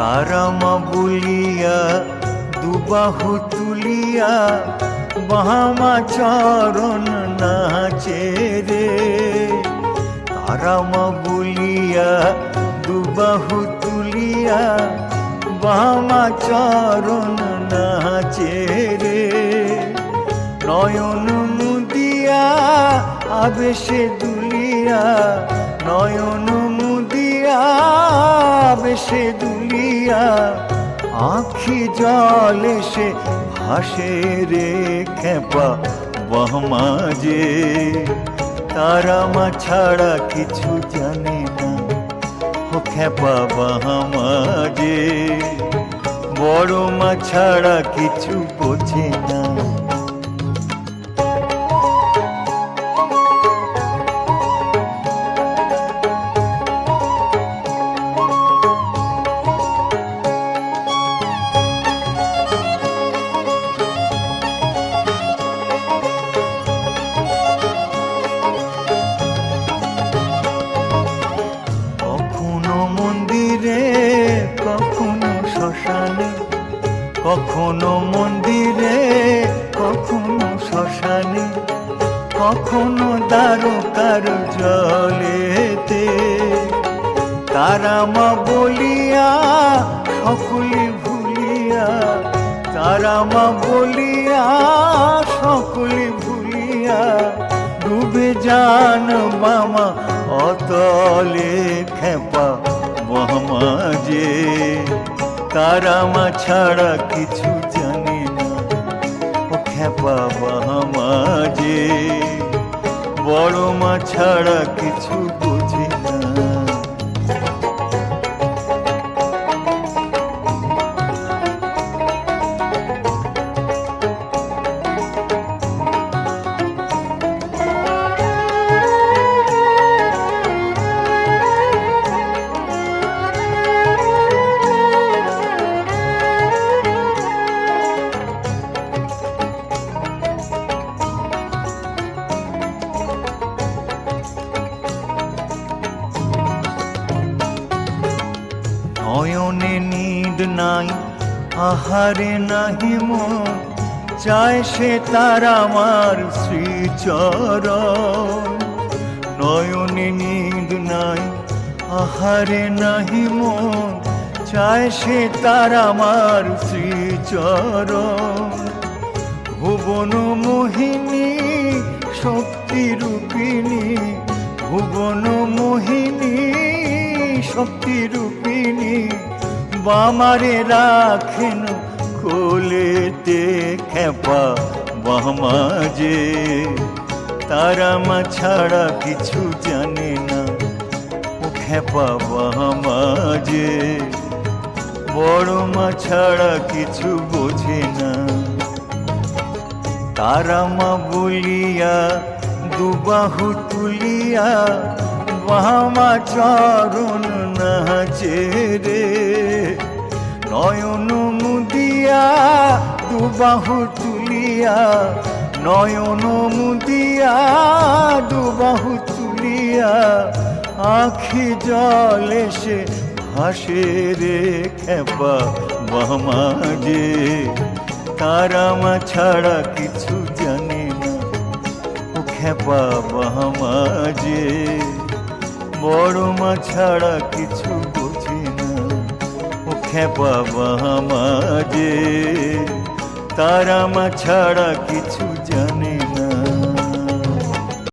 তারামা বলিয়া, দুবাহু তুলিয়া, বাহামা চরণ নাচে রে। তারামা বলিয়া, দুবাহু তুলিয়া, বাহামা চরণ নাচে রে। নয়ন মুদিয়া, আবেশে দুলিয়া, নয়ন আবেশে দুলিয়া, আখি জলে সে ভাসে রে খেপা বহমাজে তারা মা ছাড়া কিছু জানে না, ও খেপা বাহামাজে বড় মা ছাড়া কিছু বোঝে না কখনো মন্দিরে, কখনো শ্মশানে, কখনো দ্বারকার জলেতে। তারামা বলিয়া, সকলে ভুলিয়া তারামা বলিয়া, সকলে ভুলিয়া, ডুবে যান মামা অতলে খেপা মহামাজে তারামা ছাড়া কিছু জানে না। ও খেপা মাঝে বড় মা ছাড়া কিছু নয়নে নিদ নাই, আহারে নাহি মন, চায় সে তার আমার শ্রীচরণ। নয়নে নিদ নাই, আহারে নাহি মন, চায় সে তার আমার শ্রীচরণ। ভুবন মোহিনী শক্তি রূপিণী ভুবন মোহিনী শক্তি রূপিণী বামারে রাখেন কোলেতে খেপা বামাজে তারা মা ছাড়া কিছু জানে না ও খেপা বামাজে বড় মা ছাড়া কিছু বোঝে না। তারা মা বলিয়া, দুবাহু তুলিয়া বাহামা চরণ নাচে রে নয়ন মুদিয়া দুবাহু তুলিয়া নয়ন মুদিয়া দুবাহু তুলিয়া আখি জলে সে হাসে রে খেপা বামাজে তারা মা ছাড়া কিছু জানে না খেপা বামাজে বড় মা ছাড়া কিছু বুঝি না। ও খেপা বামাজে তারা মা ছাড়া কিছু জানে না।